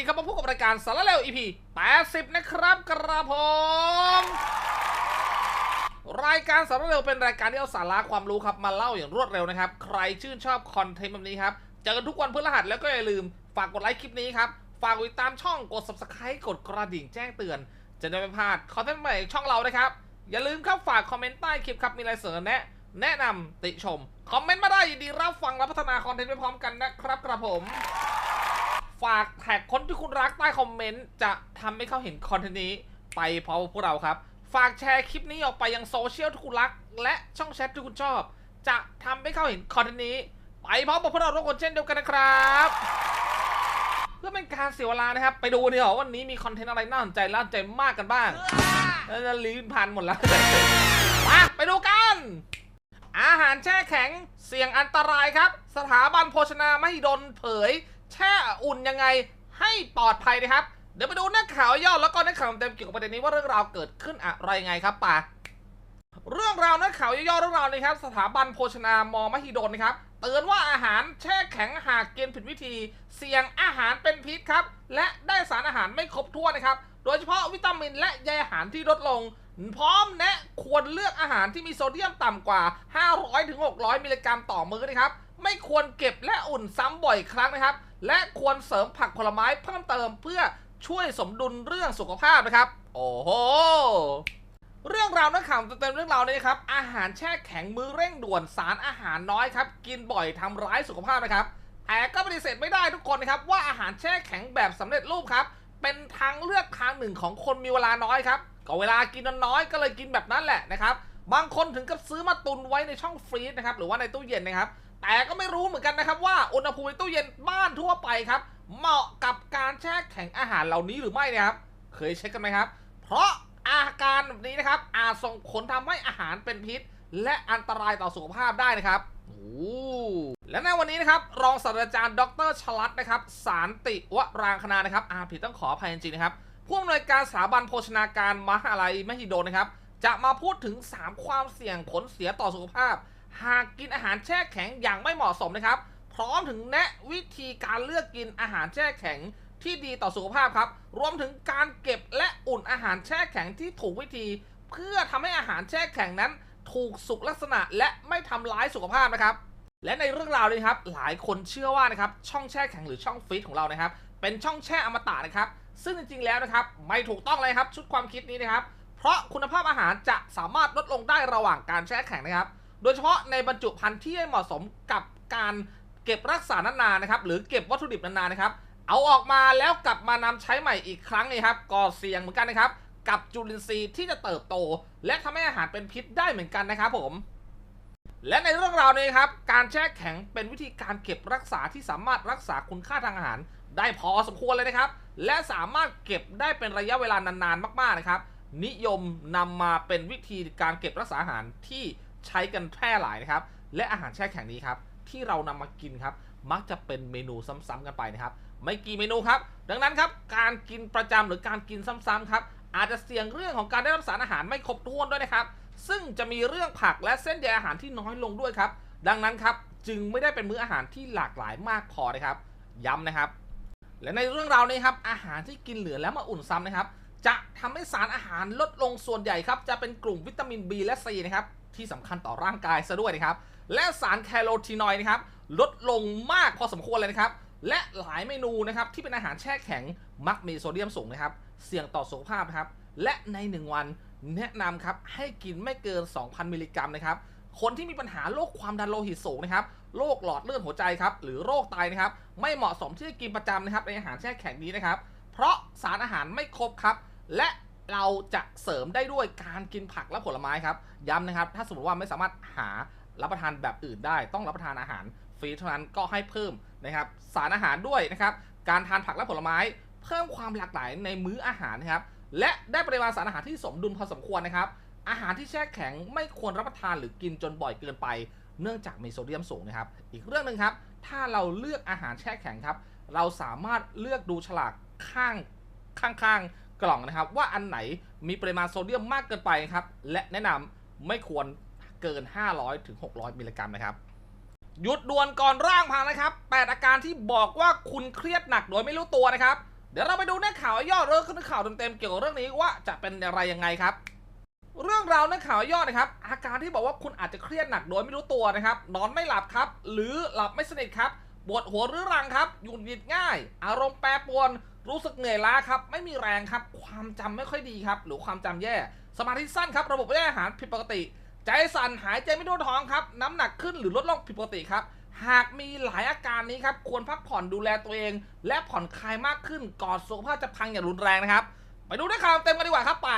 ดีครับมาพบกับรายการสารเลว EP 80 นะครับกระผมรายการสารเลวเป็นรายการที่เอาสาระความรู้ครับมาเล่าอย่างรวดเร็วนะครับ ใครชื่นชอบคอนเทนต์แบบนี้ครับเจอกันทุกวันพฤหัสแล้วก็อย่าลืมฝากกดไลค์คลิปนี้ครับ ฝากกดติดตามช่องกด subscribe กดกระดิ่งแจ้งเตือน จะได้ไม่พลาดคอนเทนต์ใหม่ช่องเรานะครับ อย่าลืมครับฝากคอมเมนต์ใต้คลิปครับมีอะไรเสนอแนะแนะนำติชม คอมเมนต์มาได้ยินดีรับฟังและพัฒนาคอนเทนต์ไปพร้อมกันนะครับกระผม ฝากแท็กคนที่คุณรักใต้คอมเมนต์ จะทำให้เขาเห็นคอนเทนต์นี้ไปพร้อมพวกเราครับ ฝากแชร์คลิปนี้ออกไปยังโซเชียลที่คุณรัก และช่องแชทที่คุณชอบ จะทำให้เขาเห็นคอนเทนต์นี้ ไปพร้อมกับพวกเราทุกคนเช่นเดียวกันนะครับ เพื่อเป็นการเสียเวลานะครับ ไปดูดีกว่าวันนี้มีคอนเทนต์อะไรน่าสนใจน่าสนใจมากกันบ้างแล้วลิ้นพันหมดแล้วมาไปดูกัน อาหารแช่แข็งเสี่ยงอันตรายครับ สถาบันโภชนาไม่ดนเผย แช่อุ่นยังไงให้ปลอดภัยนะครับ เดี๋ยวไปดูเนื้อข่าวย่อแล้วก็เนื้อข่าวเต็มเกี่ยวกับประเด็นนี้ว่าเรื่องราวเกิดขึ้นอะไรยังไงครับป่าเรื่องราวนื้อข่าวย่อๆเรื่องราวนี้ครับ สถาบันโภชนามอมหิดลนะครับเตือนว่าอาหารแช่แข็งหากกินผิดวิธี เสี่ยงอาหารเป็นพิษครับ และได้สารอาหารไม่ครบถ้วนนะครับ โดยเฉพาะวิตามินและใยอาหารที่ลดลง พร้อมแนะควรเลือกอาหารที่มีโซเดียมต่ำกว่า 500-600 มิลลิกรัมต่อมื้อนะครับ ไม่ควรเก็บและอุ่นซ้ำบ่อยครั้งนะครับ และควรเสริมผักผลไม้เพิ่มเติมเพื่อช่วยสมดุลเรื่องสุขภาพนะครับ โอ้โหเรื่องราวนักข่าวเต็มเรื่องราวนี้นะครับ อาหารแช่แข็งมือเร่งด่วนสารอาหารน้อยครับ กินบ่อยทำร้ายสุขภาพนะครับ แต่ก็ปฏิเสธไม่ได้ทุกคนนะครับ ว่าอาหารแช่แข็งแบบสำเร็จรูปครับ เป็นทางเลือกทางหนึ่งของคนมีเวลาน้อยครับ ก็เวลากินน้อยก็เลยกินแบบนั้นแหละนะครับ บางคนถึงกับซื้อมาตุนไว้ในช่องฟรีซนะครับ หรือว่าในตู้เย็นนะครับ แต่ก็ไม่รู้เหมือนกันนะครับว่าอุณหภูมิในตู้เย็นบ้านทั่วไปครับ เหมาะกับการแช่แข็งอาหารเหล่านี้หรือไม่นะครับ เคยเช็คกันไหมครับ เพราะอาการแบบนี้นะครับ อาจส่งผลทำให้อาหารเป็นพิษ และอันตรายต่อสุขภาพได้นะครับโอ้และในวันนี้นะครับรองศาสตราจารย์ดรชลัดนะครับสารติวรางคณานะครับอาผิดต้องขออภัยจริงๆนะครับผู้อำนวยการสถาบันโภชนาการมหาลัยมหิดลนะครับ จะมาพูดถึง 3 ความเสี่ยงผลเสียต่อสุขภาพ หากกินอาหารแช่แข็งอย่างไม่เหมาะสมนะครับ พร้อมถึงแนะวิธีการเลือกกินอาหารแช่แข็งที่ดีต่อสุขภาพครับ รวมถึงการเก็บและอุ่นอาหารแช่แข็งที่ถูกวิธี เพื่อทำให้อาหารแช่แข็งนั้น ถูกสุขลักษณะและไม่ทำร้ายสุขภาพนะครับ และในเรื่องราวนี้ครับ หลายคนเชื่อว่านะครับช่องแช่แข็งหรือช่องฟรีซของเรานะครับ เป็นช่องแช่อมตะนะครับ ซึ่งจริงๆแล้วนะครับ ไม่ถูกต้องเลยครับชุดความคิดนี้นะครับ เพราะคุณภาพอาหารจะสามารถลดลงได้ระหว่างการแช่แข็งนะครับ โดยเฉพาะในบรรจุภัณฑ์ที่เหมาะสมกับการเก็บรักษานานๆนะครับ หรือเก็บวัตถุดิบนานๆนะครับ เอาออกมาแล้วกลับมานำใช้ใหม่อีกครั้งนี่ครับก็เสี่ยงเหมือนกันนะครับ กับจุลินทรีย์ที่จะเติบโต และทำให้อาหารเป็นพิษได้เหมือนกันนะครับผมและในเรื่องราวนี้ครับ การแช่แข็งเป็นวิธีการเก็บรักษาที่สามารถรักษาคุณค่าทางอาหาร ได้พอสมควรเลยนะครับ และสามารถเก็บได้เป็นระยะเวลานานๆมาก ๆนะครับ นิยมนำมาเป็นวิธีการเก็บรักษาอาหารที่ ใช้กันแพร่หลายนะครับ และอาหารแช่แข็งนี้ครับ ที่เรานำมากินครับ มักจะเป็นเมนูซ้ำๆกันไปนะครับ ไม่กี่เมนูครับ ดังนั้นครับ การกินประจำหรือการกินซ้ำๆครับ อาจจะเสี่ยงเรื่องของการได้รับสารอาหารไม่ครบถ้วนด้วยนะครับ ซึ่งจะมีเรื่องผักและเส้นใยอาหารที่น้อยลงด้วยครับ ดังนั้นครับจึงไม่ได้เป็นมื้ออาหารที่หลากหลายมากพอนะครับ ย้ำนะครับ และในเรื่องราวนี้ครับ อาหารที่กินเหลือแล้วมาอุ่นซ้ำนะครับ จะทำให้สารอาหารลดลงส่วนใหญ่ครับ จะเป็นกลุ่มวิตามิน B และ C นะครับ ที่สำคัญต่อร่างกายซะด้วยนะครับ และสารแคโรทีนอยด์นะครับ ลดลงมากพอสมควรเลยนะครับ และหลายเมนูนะครับที่เป็นอาหารแช่แข็งมักมีโซเดียมสูงนะครับ เสี่ยงต่อสุขภาพนะครับ และใน 1 วันแนะนำครับให้กินไม่เกิน 2,000 มิลลิกรัมนะครับ คนที่มีปัญหาโรคความดันโลหิตสูงนะครับ โรคหลอดเลือดหัวใจครับ หรือโรคไตนะครับ ไม่เหมาะสมที่จะกินประจำนะครับในอาหารแช่แข็งนี้นะครับ เพราะสารอาหารไม่ครบครับ และ เราจะเสริมได้ด้วยการกินผักและผลไม้ครับ ย้ำนะครับ ถ้าสมมติว่าไม่สามารถหารับประทานแบบอื่นได้ ต้องรับประทานอาหารฟรีเท่านั้นก็ให้เพิ่มนะครับ สารอาหารด้วยนะครับ การทานผักและผลไม้ เพิ่มความหลากหลายในมื้ออาหารนะครับ และได้ปริมาณสารอาหารที่สมดุลพอสมควรนะครับ อาหารที่แช่แข็งไม่ควรรับประทานหรือกินจนบ่อยเกินไป เนื่องจากมีโซเดียมสูงนะครับ อีกเรื่องหนึ่งครับ ถ้าเราเลือกอาหารแช่แข็งครับ เราสามารถเลือกดูฉลากข้างข้างๆ กล่องนะครับ ว่าอันไหนมีปริมาณโซเดียมมากเกินไปครับ และแนะนำไม่ควรเกิน 500ถึง600 มิลลิกรัมนะครับ หยุดด่วนก่อนร่างพังนะครับ 8 อาการที่บอกว่าคุณเครียดหนักโดยไม่รู้ตัวนะครับ เดี๋ยวเราไปดูเนื้อข่าวย่อเรื่องข่าวเต็มๆเกี่ยวกับเรื่องนี้ว่าจะเป็นอะไรยังไงครับเรื่องราวเนื้อข่าวย่อนะครับ อาการที่บอกว่าคุณอาจจะเครียดหนักโดยไม่รู้ตัวนะครับ นอนไม่หลับครับ หรือหลับไม่สนิทครับปวดหัวหรือรังครับหงุดหงิดง่าย อารมณ์แปรปรวน รู้สึกเหนื่อยล้าครับ ไม่มีแรงครับ ความจำไม่ค่อยดีครับ หรือความจำแย่ สมาธิสั้นครับ ระบบย่อยอาหารผิดปกติ ใจสั่นหายใจไม่ทั่วท้องครับ น้ำหนักขึ้นหรือลดลงผิดปกติครับ หากมีหลายอาการนี้ครับ ควรพักผ่อนดูแลตัวเอง และผ่อนคลายมากขึ้นก่อนสุขภาพจะพังอย่างรุนแรงนะครับ ไปดูด้วยข่าวเต็มกันดีกว่าครับไป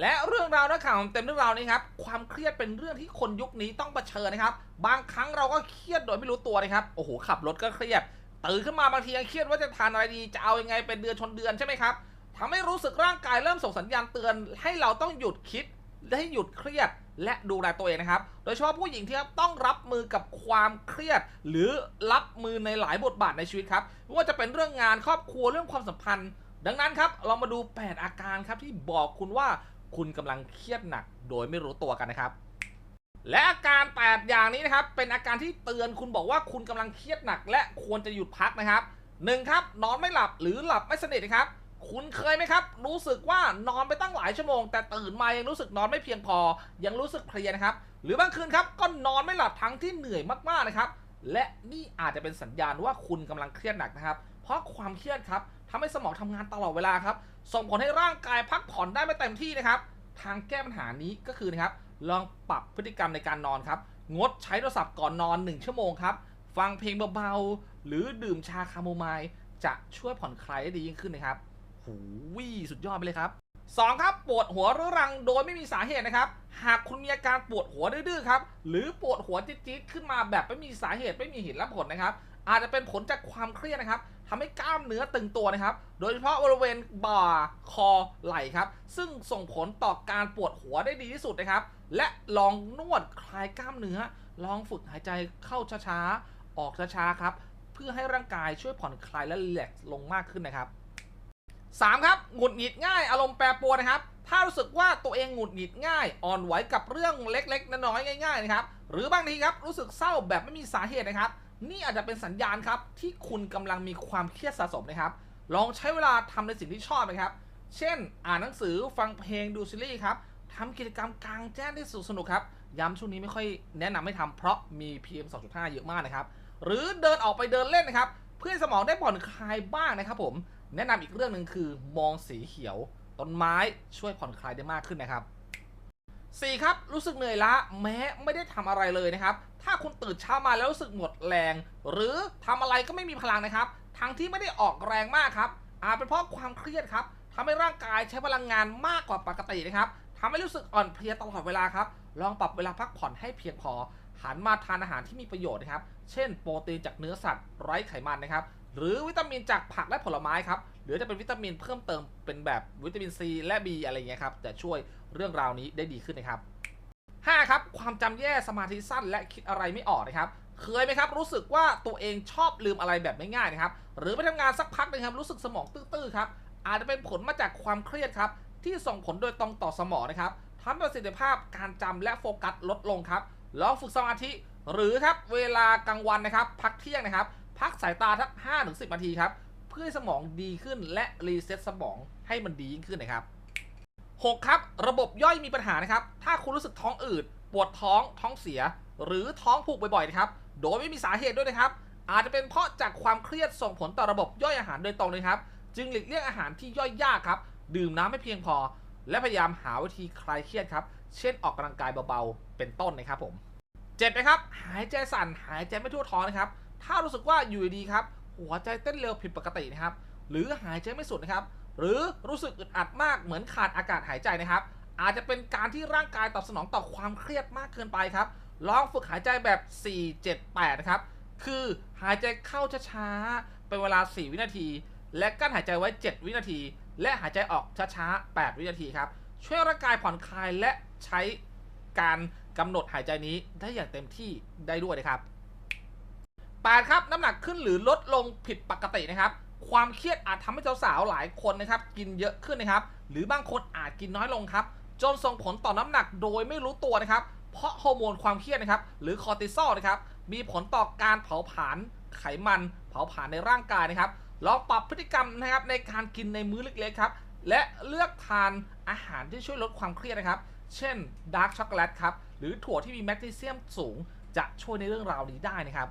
และเรื่องราวนักข่าวเต็มเรื่องราวนี้ครับ ความเครียดเป็นเรื่องที่คนยุคนี้ต้องเผชิญนะครับ บางครั้งเราก็เครียดโดยไม่รู้ตัวนะครับ โอ้โหขับรถก็เครียด ตื่นขึ้นมาบางทียังเครียดว่าจะทานอะไรดีจะเอายังไงเป็นเดือนชนเดือนใช่ไหมครับทำให้รู้สึกร่างกายเริ่มส่งสัญญาณเตือน ให้เราต้องหยุดคิดและให้หยุดเครียดและดูแลตัวเองนะครับ โดยเฉพาะผู้หญิงที่ครับต้องรับมือกับความเครียด หรือรับมือในหลายบทบาทในชีวิตครับไม่ว่าจะเป็นเรื่องงานครอบครัวเรื่องความสัมพันธ์ ดังนั้นครับเรามาดู 8 อาการครับที่บอกคุณว่าคุณกำลังเครียดหนัก โดยไม่รู้ตัวกันนะครับ และอาการ 8 อย่างนี้นะครับ เป็นอาการที่เตือนคุณบอกว่าคุณกำลังเครียดหนัก และควรจะหยุดพักนะครับหนึ่งครับ นอนไม่หลับหรือหลับไม่สนิทนะครับ คุณเคยไหมครับ รู้สึกว่านอนไปตั้งหลายชั่วโมง แต่ตื่นมายังรู้สึกนอนไม่เพียงพอ ยังรู้สึกเพลียนะครับ หรือบางคืนครับก็นอนไม่หลับทั้งที่เหนื่อยมากๆนะครับ และนี่อาจจะเป็นสัญญาณว่าคุณกำลังเครียดหนักนะครับ เพราะความเครียดครับทำให้สมองทำงานตลอดเวลาครับ ส่งผลให้ร่างกายพักผ่อนได้ไม่เต็มที่นะครับ ทางแก้ปัญหานี้ก็คือนะครับ ลองปรับพฤติกรรมในการนอนครับ งดใช้โทรศัพท์ก่อนนอน 1 ชั่วโมงครับ ฟังเพลงเบาๆ หรือดื่มชาคาโมไมล์จะช่วยผ่อนคลายได้ดียิ่งขึ้นนะครับ หูวิสุดยอดไปเลยครับ 2 ครับ ปวดหัวเรื้อรังโดยไม่มีสาเหตุนะครับ หากคุณมีอาการปวดหัวดื้อๆครับ หรือปวดหัวจี๊ดๆขึ้นมาแบบไม่มีสาเหตุไม่มีเหตุและผลนะครับ อาจจะเป็นผลจากความเครียดนะครับทำให้กล้ามเนื้อตึงตัวนะครับ โดยเฉพาะบริเวณบ่าคอไหล่ครับ ซึ่งส่งผลต่อการปวดหัวได้ดีที่สุดนะครับ และลองนวดคลายกล้ามเนื้อ ลองฝึกหายใจเข้าช้าๆ ออกช้าๆครับ เพื่อให้ร่างกายช่วยผ่อนคลายและรีแลกซ์ลงมากขึ้นนะครับ 3 ครับหงุดหงิดง่ายอารมณ์แปรปรวนนะครับ ถ้ารู้สึกว่าตัวเองหงุดหงิดง่าย อ่อนไหวกับเรื่องเล็กๆน้อยๆง่าย ๆนะครับ หรือบางทีครับรู้สึกเศร้าแบบไม่มีสาเหตุนะครับ นี่อาจจะเป็นสัญญาณครับที่คุณกำลังมีความเครียดสะสมนะครับ ลองใช้เวลาทำในสิ่งที่ชอบนะครับ เช่น อ่านหนังสือฟังเพลงดูซีรีส์ครับทำกิจกรรมกลางแจ้งที่สนุกครับ ย้ำช่วงนี้ไม่ค่อยแนะนำให้ทำเพราะมี PM 2.5 เยอะมากนะครับ หรือเดินออกไปเดินเล่นนะครับ เพื่อสมองได้ผ่อนคลายบ้างนะครับ ผม แนะนำอีกเรื่องหนึ่งคือ มองสีเขียว ต้นไม้ช่วยผ่อนคลายได้มากขึ้นนะครับ 4ครับรู้สึกเหนื่อยล้าแม้ไม่ได้ทำอะไรเลยนะครับ ถ้าคุณตื่นเช้ามาแล้วรู้สึกหมดแรง หรือทำอะไรก็ไม่มีพลังนะครับ ทั้งที่ไม่ได้ออกแรงมากครับอาจเป็นเพราะความเครียดครับทำให้ร่างกายใช้พลังงานมากกว่าปกตินะครับทำให้รู้สึกอ่อนเพลียตลอดเวลาครับลองปรับเวลาพักผ่อนให้เพียงพอหันมาทานอาหารที่มีประโยชน์นะครับ เช่น โปรตีนจากเนื้อสัตว์ไร้ไขมันนะครับ หรือวิตามินจากผักและผลไม้ครับ หรือจะเป็นวิตามินเพิ่มเติมเป็นแบบวิตามินซีและ B อะไรเงี้ยครับ จะช่วย เรื่องราวนี้ได้ดีขึ้นนะครับ 5 ครับ ความจำแย่สมาธิสั้นและคิดอะไรไม่ออกนะครับ เคยไหมครับ รู้สึกว่าตัวเองชอบลืมอะไรแบบไม่ง่ายนะครับ หรือไปทำงานสักพักนึงครับ รู้สึกสมองตื้อๆครับ อาจจะเป็นผลมาจากความเครียดครับ ที่ส่งผลโดยตรงต่อสมองนะครับทำให้ประสิทธิภาพการจำและโฟกัสลดลงครับ ลองฝึกสมาธิ หรือครับเวลากลางวันนะครับ พักเที่ยงนะครับ พักสายตาทัก5ถึง10 นาทีครับ เพื่อสมองดีขึ้นและรีเซ็ตสมองให้มันดียิ่งขึ้นนะครับ 6 ครับ ระบบย่อยมีปัญหานะครับ ถ้าคุณรู้สึกท้องอืด ปวดท้องท้องเสีย หรือท้องผูกบ่อยๆนะครับ โดยไม่มีสาเหตุด้วยนะครับ อาจจะเป็นเพราะจากความเครียดส่งผลต่อระบบย่อยอาหารโดยตรงเลยครับ จึงหลีกเลี่ยงอาหารที่ย่อยยากครับ ดื่มน้ำไม่เพียงพอ และพยายามหาวิธีคลายเครียดครับ เช่นออกกำลังกายเบาๆ เป็นต้นนะครับผมเจ็ดนะครับ หายใจสั่น หายใจไม่ทั่วท้องนะครับ ถ้ารู้สึกว่าอยู่ดีครับ หัวใจเต้นเร็วผิดปกตินะครับ หรือหายใจไม่สุดนะครับ หรือรู้สึกอึดอัดมากเหมือนขาดอากาศหายใจนะครับ อาจจะเป็นการที่ร่างกายตอบสนองต่อความเครียดมากเกินไปครับ ลองฝึกหายใจแบบ 4 7 8 นะครับ คือหายใจเข้าช้าๆ เป็นเวลา 4 วินาที และกั้นหายใจไว้ 7 วินาที และหายใจออกช้าๆ 8 วินาทีครับ ช่วยร่างกายผ่อนคลายและใช้การกำหนดหายใจนี้ได้อย่างเต็มที่ได้ด้วยนะครับ8ครับน้ำหนักขึ้นหรือลดลงผิดปกตินะครับ ความเครียดอาจทำให้สาวๆหลายคนนะครับ กินเยอะขึ้นนะครับ หรือบางคนอาจกินน้อยลงครับ จนส่งผลต่อน้ำหนักโดยไม่รู้ตัวนะครับ เพราะฮอร์โมนความเครียดนะครับ หรือคอร์ติซอลนะครับ มีผลต่อการเผาผลาญไขมัน เผาผลาญในร่างกายนะครับลองปรับพฤติกรรมนะครับในการกินในมื้อเล็กๆครับ และเลือกทานอาหารที่ช่วยลดความเครียดนะครับ เช่นดาร์กช็อกโกแลตครับ หรือถั่วที่มีแมกนีเซียมสูง จะช่วยในเรื่องราวนี้ได้นะครับ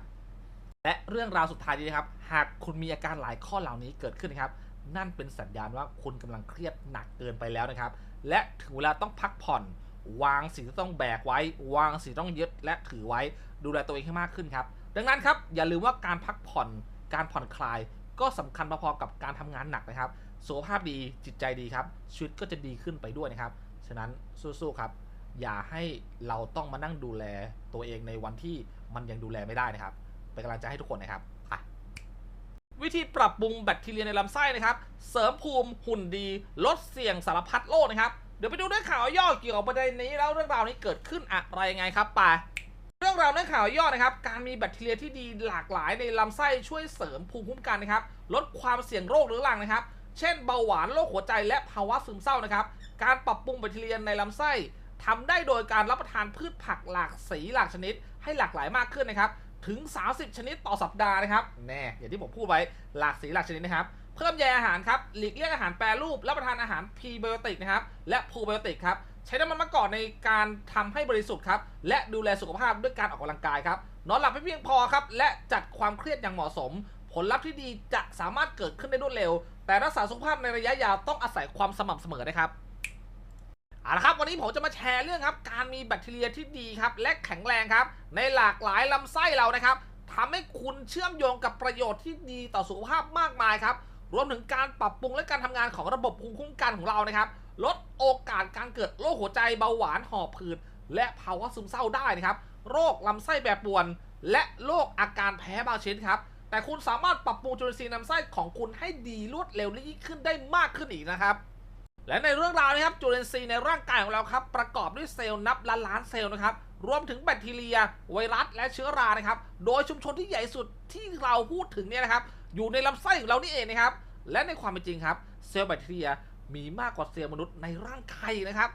และเรื่องราวสุดท้ายนี้นะครับ หากคุณมีอาการหลายข้อเหล่านี้เกิดขึ้นนะครับ นั่นเป็นสัญญาณว่าคุณกำลังเครียดหนักเกินไปแล้วนะครับ และถึงเวลาต้องพักผ่อน วางสิ่งที่ต้องแบกไว้ วางสิ่งที่ต้องยึดและถือไว้ ดูแลตัวเองให้มากขึ้นครับ ดังนั้นครับ อย่าลืมว่าการพักผ่อน การผ่อนคลาย ก็สำคัญพอๆกับการทำงานหนักนะครับ สุขภาพดีจิตใจดีครับ ชีวิตก็จะดีขึ้นไปด้วยนะครับ ฉะนั้นสู้ๆครับ อย่าให้เราต้องมานั่งดูแลตัวเองในวันที่มันยังดูแลไม่ได้นะครับ เป็นกำลังใจให้ทุกคนนะครับอะวิธีปรับปรุงแบคทีเรียในลำไส้นะครับ เสริมภูมิหุ่นดี ลดเสี่ยงสารพัดโรคนะครับ เดี๋ยวไปดูเรื่องข่าวย่อเกี่ยวกับประเด็นนี้แล้วเรื่องราวนี้เกิดขึ้นอะไรยังไงครับไปเรื่องราวเรื่องข่าวย่อนะครับ การมีแบคทีเรียที่ดีหลากหลายในลำไส้ช่วยเสริมภูมิคุ้มกันนะครับ ลดความเสี่ยงโรคเรื้อรังนะครับ เช่นเบาหวานโรคหัวใจและภาวะซึมเศร้านะครับ การปรับปรุงแบคทีเรียในลำไส้ทำได้โดยการรับประทานพืชผักหลากสีหลากชนิด ให้หลากหลายมากขึ้นนะครับ ถึง 30 ชนิดต่อสัปดาห์นะครับแน่อย่างที่ผมพูดไว้หลากสีหลากชนิดนะครับเพิ่มแยอาหารครับหลีกเลี่ยงอาหารแปรรูปรับประทานอาหารพรีไบโอติกนะครับและโปรไบโอติกครับใช้น้ำมันมะกอกในการทำให้บริสุทธิ์ครับและดูแลสุขภาพด้วยการออกกำลังกายครับนอนหลับให้เพียงพอครับและจัดความเครียดอย่างเหมาะสม ผลลัพธ์ที่ดีจะสามารถเกิดขึ้นได้รวดเร็ว แต่รักษาสุขภาพในระยะยาวต้องอาศัยความสม่ำเสมอนะครับ เอาละครับวันนี้ผมจะมาแชร์เรื่องครับการมีแบคทีเรียที่ดีครับและแข็งแรงครับ ในหลากหลายลำไส้เรานะครับทำให้คุณเชื่อมโยงกับประโยชน์ที่ดีต่อสุขภาพมากมายครับรวมถึงการปรับปรุงและการทำงานของระบบภูมิคุ้มกันของเรานะครับ ลดโอกาสการเกิดโรคหัวใจเบาหวานหอบผืดและภาวะซึมเศร้าได้นะครับโรคลำไส้แบบปวน และโรคอาการแพ้บางชนิดครับแต่คุณสามารถปรับปรุงจุลินทรีย์ลำไส้ของคุณให้ดีรวดเร็วและยิ่งขึ้นได้มากขึ้นอีกนะครับ และในเรื่องราวนะครับจุลินทรีย์ในร่างกายของเราครับประกอบด้วยเซลล์นับล้านล้านเซลล์นะครับรวมถึงแบคทีเรีย ไวรัสและเชื้อรานะครับโดยชุมชนที่ใหญ่สุดที่เราพูดถึงเนี่ยนะครับอยู่ในลำไส้ของเรานี่เองนะครับและในความเป็นจริงครับเซลล์แบคทีเรียมีมากกว่าเซลล์มนุษย์ในร่างกายนะครับ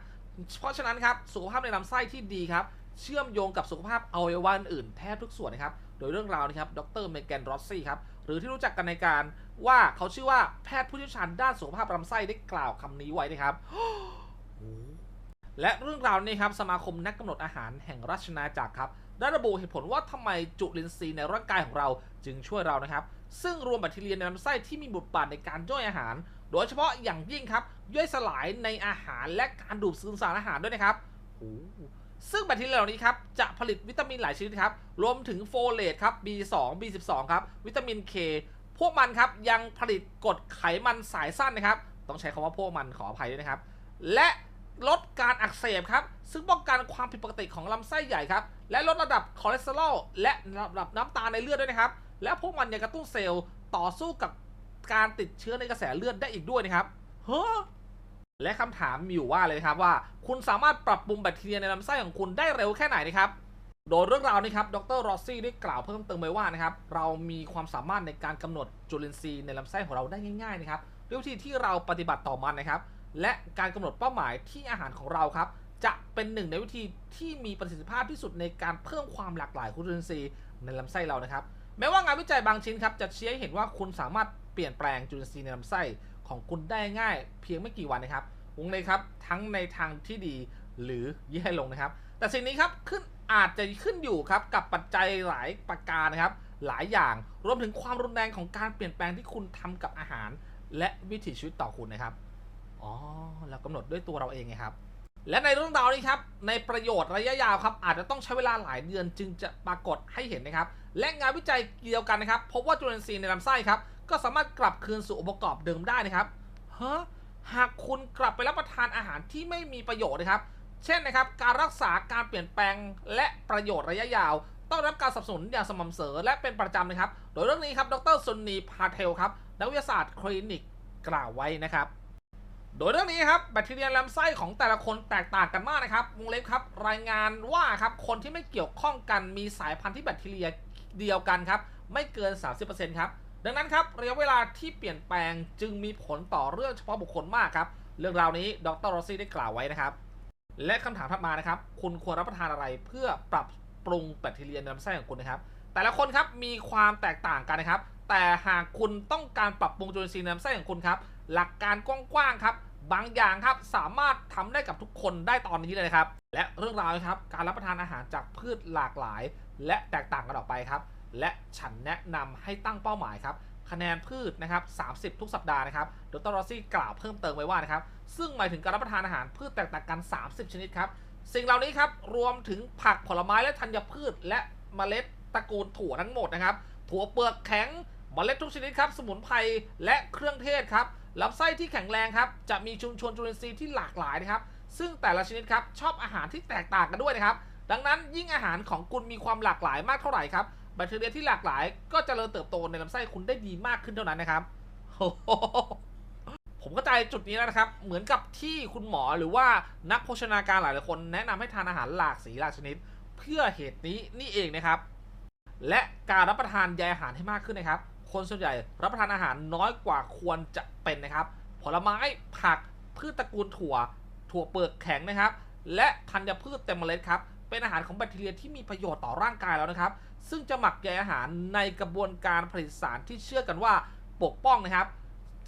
เพราะฉะนั้นครับสุขภาพในลำไส้ที่ดีครับเชื่อมโยงกับสุขภาพอวัยวะอื่นแทบทุกส่วนนะครับโดยเรื่องราวนะครับดรเมแกนรอสซี่ครับหรือที่รู้จักกันในการว่าเขาชื่อว่าแพทย์ผู้เชี่ยวชาญด้านสุขภาพลำไส้ได้กล่าวคำนี้ไว้นะครับ และเรื่องราวนี้ครับสมาคมนักกำหนดอาหารแห่งราชนาจักรครับได้ระบุเหตุผลว่าทำไมจุลินทรีย์ในร่างกายของเราจึงช่วยเรานะครับ ซึ่งรวมแบคทีเรียในลำไส้ที่มีบทบาทในการย่อยอาหาร โดยเฉพาะอย่างยิ่งครับ ย่อยสลายในอาหารและการดูดซึมสารอาหารด้วยนะครับซึ่งแบคทีเรียเหล่านี้ครับจะผลิตวิตามินหลายชนิดครับ รวมถึงโฟเลตครับ B2 B12 ครับ วิตามิน K พวกมันครับยังผลิตกรดไขมันสายสั้นนะครับ ต้องใช้คำว่าพวกมันขออภัยด้วยนะครับ และลดการอักเสบครับ ซึ่งป้องกันความผิดปกติของลำไส้ใหญ่ครับ และลดระดับคอเลสเตอรอลและระดับน้ำตาลในเลือดด้วยนะครับ และพวกมันยังกระตุ้นเซลล์ต่อสู้กับการติดเชื้อในกระแสเลือดได้อีกด้วยนะครับเฮ้อและคำถามมีอยู่ว่าเลยครับว่า คุณสามารถปรับปรุงแบคทีเรียในลำไส้ของคุณได้เร็วแค่ไหนนะครับ โดยเรื่องราวนี้ครับ ดรรอสซี่ได้กล่าวเพิ่มเติมไว้ว่านะครับ เรามีความสามารถในการกำหนดจุลินทรีย์ในลำไส้ของเราได้ง่ายๆนะครับด้วยวิธีที่เราปฏิบัติต่อมันนะครับ และการกำหนดเป้าหมายที่อาหารของเราครับ จะเป็นหนึ่งในวิธีที่มีประสิทธิภาพที่สุดในการเพิ่มความหลากหลายของจุลินทรีย์ในลำไส้เรานะครับ แม้ว่างานวิจัยบางชิ้นครับจะชี้ให้เห็นว่าคุณสามารถเปลี่ยนแปลงจุลินทรีย์ในลำไส้ของคุณได้ง่าย เพียงไม่กี่วันนะครับวงเลยครับ ทั้งในทางที่ดี หรือแย่ลงนะครับ แต่สิ่งนี้ครับขึ้นอาจจะขึ้นอยู่ครับกับปัจจัยหลายประการนะครับ หลายอย่างรวมถึงความรุนแรงของการเปลี่ยนแปลงที่คุณทำกับอาหาร และวิถีชีวิตต่อคุณนะครับอ๋อเรากำหนดด้วยตัวเราเองไงครับ และในเรื่องราวนี้ครับในประโยชน์ระยะยาวครับ อาจจะต้องใช้เวลาหลายเดือนจึงจะปรากฏให้เห็นนะครับ และงานวิจัยเดียวกันนะครับพบว่าจุลินทรีย์ในลำไส้ครับก็สามารถกลับคืนสู่องค์ประกอบเดิมได้นะครับฮะหากคุณกลับไปรับประทานอาหารที่ไม่มีประโยชน์นะครับ เช่นนะครับการรักษาการเปลี่ยนแปลงและประโยชน์ระยะยาว ต้องรับการสนับสนุนอย่างสม่ำเสมอและเป็นประจำนะครับ โดยเรื่องนี้ครับดรซุนนีพาเทลครับนักวิทยาศาสตร์คลินิกกล่าวไว้นะครับ โดยเรื่องนี้ครับแบคทีเรียลำไส้ของแต่ละคนแตกต่างกันมากนะครับวงเล็บครับรายงานว่าครับคนที่ไม่เกี่ยวข้องกันมีสายพันธุ์ที่แบคทีเรียเดียวกันครับไม่เกิน 30%ครับดังนั้นครับระยะเวลาที่เปลี่ยนแปลงจึงมีผลต่อเรื่องเฉพาะบุคคลมากครับเรื่องราวนี้ดรโรซี่ได้กล่าวไว้นะครับ และคำถามถัดมานะครับ คุณควรรับประทานอะไรเพื่อปรับปรุงแบคทีเรียในลำไส้ของคุณนะครับ แต่ละคนครับมีความแตกต่างกันนะครับ แต่หากคุณต้องการปรับปรุงจุลินทรีย์ในลำไส้ของคุณครับ หลักการกว้างๆครับ บางอย่างครับสามารถทำได้กับทุกคนได้ตอนนี้เลยนะครับ และเรื่องราวนะครับ การรับประทานอาหารจากพืชหลากหลาย และแตกต่างกันออกไปครับ และฉันแนะนำให้ตั้งเป้าหมายครับ คะแนนพืชนะครับ30 ทุกสัปดาห์นะครับดรรอซี่กล่าวเพิ่มเติมไว้ว่านะครับซึ่งหมายถึงการรับประทานอาหารพืชแตกต่างกัน 30 ชนิดครับสิ่งเหล่านี้ครับรวมถึงผักผลไม้และธัญพืช และเมล็ดตระกูลถั่วทั้งหมดนะครับถั่วเปลือกแข็งเมล็ดทุกชนิดครับสมุนไพรและเครื่องเทศครับลำไส้ที่แข็งแรงครับจะมีชุมชนจุลินทรีย์ที่หลากหลายนะครับซึ่งแต่ละชนิดครับชอบอาหารที่แตกต่างกันด้วยนะครับดังนั้นยิ่งอาหารของคุณมีความหลากหลายมากเท่าไหร่ครับ แบคทีเรียที่หลากหลาย ก็จเจริญเติบโตในลำไส้คุณได้ดีมากขึ้นเท่านั้นนะครับ ผมเข้าใจจุดนี้แล้วนะครับ เหมือนกับที่คุณหมอหรือว่านักโภชนาการหลายๆคน แนะนำให้ทานอาหารหลากสีหลากชนิด เพื่อเหตุนี้นี่เองนะครับ และการรับประทานใยอาหารให้มากขึ้นนะครับ คนส่วนใหญ่รับประทานอาหารน้อยกว่าควรจะเป็นนะครับ ผลไม้ผักพืชตระกูลถั่ว ถั่วเปลือกแข็งนะครับ และธัญพืชเต็มเมล็ดครับเป็นอาหารของแบคทีเรียที่มีประโยชน์ต่อร่างกายแล้วนะครับ ซึ่งจะหมักใยอาหารในกระบวนการผลิตสารที่เชื่อกันว่าปกป้องนะครับ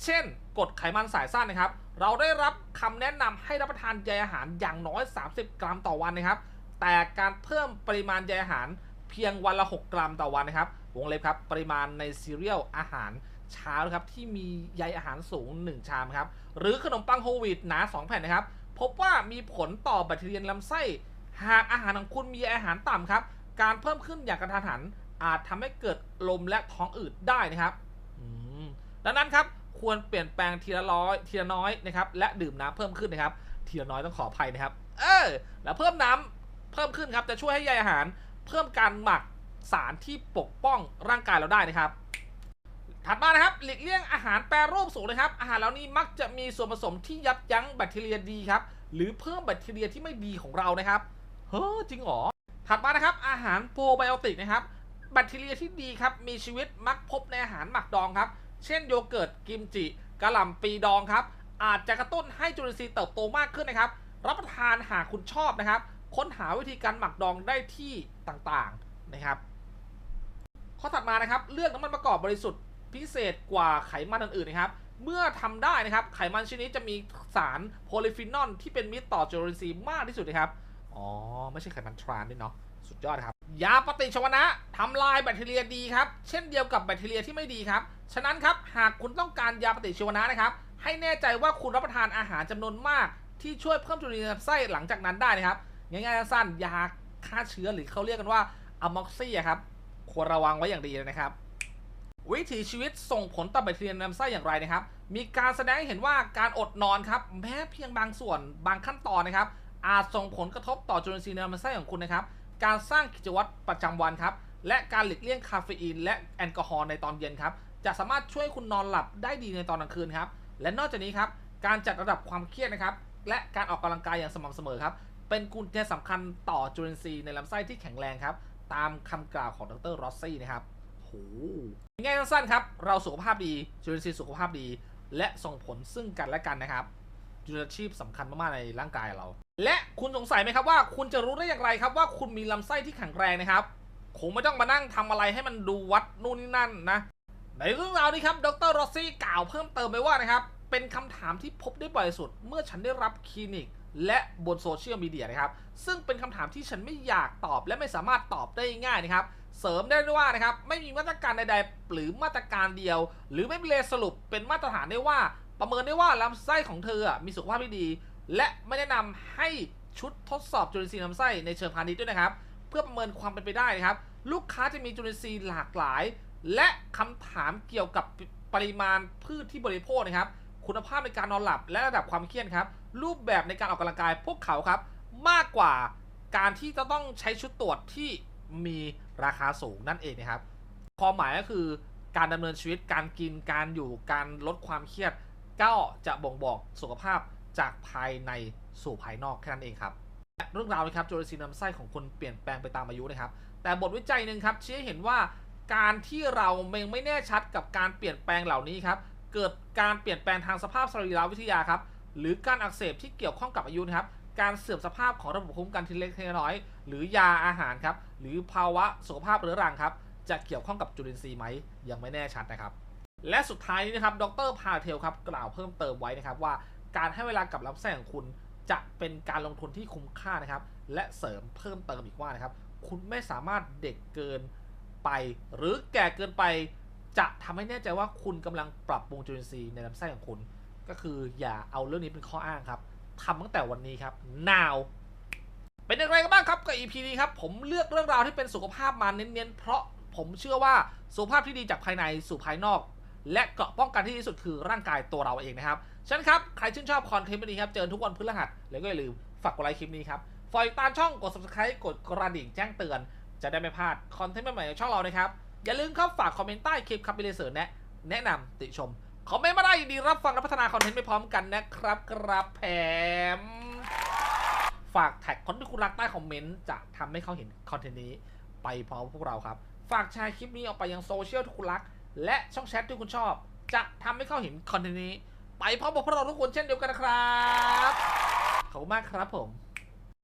เช่นกรดไขมันสายสั้นนะครับ เราได้รับคำแนะนำให้รับประทานใยอาหารอย่างน้อย 30 กรัมต่อวันนะครับ แต่การเพิ่มปริมาณใยอาหารเพียงวันละ 6 กรัมต่อวันนะครับ วงเล็บครับ ปริมาณในซีเรียลอาหารเช้านะครับที่มีใยอาหารสูง 1 ชามครับ หรือขนมปังโฮวีตหนา 2 แผ่นนะครับ พบว่ามีผลต่อแบคทีเรียนลำไส้ หากอาหารของคุณมีอาหารต่ำครับ การเพิ่มขึ้นอย่างกระทันหัน อาจทำให้เกิดลมและท้องอืดได้นะครับดังนั้นครับควรเปลี่ยนแปลงทีละร้อยทีละน้อยนะครับ และดื่มน้ำเพิ่มขึ้นนะครับทีละน้อยต้องขออภัยนะครับ เออ แล้วเพิ่มน้ำเพิ่มขึ้นครับจะช่วยให้ใยอาหาร เพิ่มการหมักสารที่ปกป้องร่างกายเราได้นะครับ ถัดมานะครับหลีกเลี่ยงอาหารแปรรูปสูงนะครับ อาหารเหล่านี้มักจะมีส่วนผสมที่ยับยั้งแบคทีเรียดีครับ หรือเพิ่มแบคทีเรียที่ไม่ดีของเรานะครับ เฮ้อจริงเหรอ ถัดมานะครับ อาหารโปรไบโอติกนะครับแบคทีเรียที่ดีครับ มีชีวิตมักพบในอาหารหมักดองครับ เช่นโยเกิร์ตกิมจิกะหล่ำปีดองครับ อาจจะกระตุ้นให้จุลินทรีย์เติบโตมากขึ้นนะครับ รับประทานหากคุณชอบนะครับ ค้นหาวิธีการหมักดองได้ที่ต่างๆนะครับ ข้อถัดมานะครับ เลือกน้ำมันประกอบบริสุทธิ์พิเศษกว่าไขมันอื่นๆนะครับ เมื่อทำได้นะครับ ไขมันชนิดนี้จะมีสารโพลิฟีนอลที่เป็นมิตรต่อจุลินทรีย์มากที่สุดนะครับ อ๋อ ไม่ใช่ไขมันทรานด้วยเนาะสุดยอดครับ ยาปฏิชวนะทำลายแบคทีเรียดีครับ เช่นเดียวกับแบคทีเรียที่ไม่ดีครับ ฉะนั้นครับหากคุณต้องการยาปฏิชีวนะนะครับ ให้แน่ใจว่าคุณรับประทานอาหารจำนวนมาก ที่ช่วยเพิ่มจุลินทรีย์ในไส้หลังจากนั้นได้นะครับง่ายๆสั้นยาฆ่าเชื้อหรือเขาเรียกกันว่าอะม็อกซี่ครับควรระวังไว้อย่างดีเลยนะครับ วิถีชีวิตส่งผลต่อแบคทีเรียในลำไส้อย่างไรนะครับ มีการแสดงให้เห็นว่าการอดนอนครับแม้เพียงบางส่วนบางขั้นตอนนะครับ อาจส่งผลกระทบต่อจุลินทรีย์ในลำไส้ของคุณนะครับ การสร้างกิจวัตรประจำวันครับ และการหลีกเลี่ยงคาเฟอีน และแอลกอฮอล์ในตอนเย็นครับ จะสามารถช่วยคุณนอนหลับได้ดีในตอนกลางคืนครับ และนอกจากนี้ครับ การจัดระดับความเครียดนะครับ และการออกกำลังกายอย่างสม่ำเสมอครับ เป็นกุญแจสำคัญต่อจุลินทรีย์ในลำไส้ที่แข็งแรงครับ ตามคำกล่าวของดรรอสซี่นะครับโหง่ายสั้นๆครับ เราสุขภาพดีจุลินทรีย์สุขภาพดี และส่งผลซึ่งกันและกันนะครับ จุลชีพสำคัญมากๆในร่างกายเรา และคุณสงสัยไหมครับว่าคุณจะรู้ได้อย่างไรครับว่าคุณมีลำไส้ที่แข็งแรงนะครับคงไม่ต้องมานั่งทำอะไรให้มันดูวัดนู่นนี่นั่นนะ ในเรื่องราวนี้ครับดรรอซี่กล่าวเพิ่มเติมไปว่านะครับ เป็นคำถามที่พบได้บ่อยสุด เมื่อฉันได้รับคลินิก และบนโซเชียลมีเดียนะครับ ซึ่งเป็นคำถามที่ฉันไม่อยากตอบ และไม่สามารถตอบได้ง่ายนะครับ เสริมได้ด้วยว่านะครับ ไม่มีมาตรการใดๆ หรือมาตรการเดียว หรือไม่มีเลยสรุปเป็นมาตรฐานได้ว่า ประเมินได้ว่าลำไส้ของเธออะมีสุขภาพที่ดี และไม่แนะนำให้ชุดทดสอบจุลินทรีย์ลำไส้ในเชิงพาณิชย์ด้วยนะครับ เพื่อประเมินความเป็นไปได้นะครับ ลูกค้าจะมีจุลินทรีย์หลากหลาย และคำถามเกี่ยวกับปริมาณพืชที่บริโภคนะครับ คุณภาพในการนอนหลับและระดับความเครียดครับ รูปแบบในการออกกำลังกายพวกเขาครับ มากกว่าการที่จะต้องใช้ชุดตรวจที่มีราคาสูงนั่นเองนะครับความหมายก็คือการดำเนินชีวิตการกินการอยู่การลดความเครียด ก็จะบ่งบอกสุขภาพจากภายในสู่ภายนอกแค่นั้นเองครับเรื่องราวนะครับจุลินทรีย์ลำไส้ของคนเปลี่ยนแปลงไปตามอายุนะครับ แต่บทวิจัยหนึ่งครับชี้ให้เห็นว่าการที่เรายังไม่แน่ชัดกับการเปลี่ยนแปลงเหล่านี้ครับเกิดการเปลี่ยนแปลงทางสภาพสรีรวิทยาครับหรือการอักเสบที่เกี่ยวข้องกับอายุนะครับการเสื่อมสภาพของระบบภูมิคุ้มกันทีเล็กทีน้อย หรือยาอาหารครับหรือภาวะสุขภาพเรื้อรังครับจะเกี่ยวข้องกับจุลินทรีย์ไหมยังไม่แน่ชัดนะครับ และสุดท้ายนี้นะครับ ดรพาเทลครับ กล่าวเพิ่มเติมไว้นะครับว่าการให้เวลากับรับแสงของคุณ จะเป็นการลงทุนที่คุ้มค่านะครับ และเสริมเพิ่มเติมอีกว่านะครับ คุณไม่สามารถเด็กเกินไป หรือแก่เกินไป จะทำให้แน่ใจว่าคุณกำลังปรับปรุงจุลินทรีย์ในลำไส้ของคุณ ก็คืออย่าเอาเรื่องนี้เป็นข้ออ้างครับทำตั้งแต่วันนี้ครับ now เป็นอย่างไรกันบ้างครับกับ EP นี้ครับผมเลือกเรื่องราวที่เป็นสุขภาพมาเน้นๆเพราะผมเชื่อว่าสุขภาพที่ดีจากภายในสู่ภายนอก และเกาะป้องกันที่ดีที่สุดคือร่างกายตัวเราเองนะครับฉะนั้นครับ ใครชื่นชอบคอนเทนต์แบบนี้ครับ เจอทุกวันพฤหัส แล้วก็อย่าลืมฝากกดไลค์คลิปนี้ครับฝากติดตามช่องกด subscribe กดกระดิ่งแจ้งเตือน จะได้ไม่พลาดคอนเทนต์ใหม่ๆของช่องเรานะครับ อย่าลืมครับฝากคอมเมนต์ใต้คลิปครับไปเลยเสริแนะแนะนำติชม คอมเมนต์มาได้ยินดีรับฟังและพัฒนาคอนเทนต์ไปพร้อมกันนะครับกรับแผมฝากแท็กคนที่คุณรักใต้คอมเมนต์จะทำให้เขาเห็นคอนเทนต์นี้ไปพร้อมพวกเราครับ ฝากแชร์คลิปนี้ออกไปยังโซเชียลที่คุณรัก และช่องแชทที่คุณชอบ จะทำให้เข้าเห็นคอนเทนต์นี้ ไปพร้อมกับพวกเราทุกคนเช่นเดียวกันนะครับ ขอบคุณมากครับผม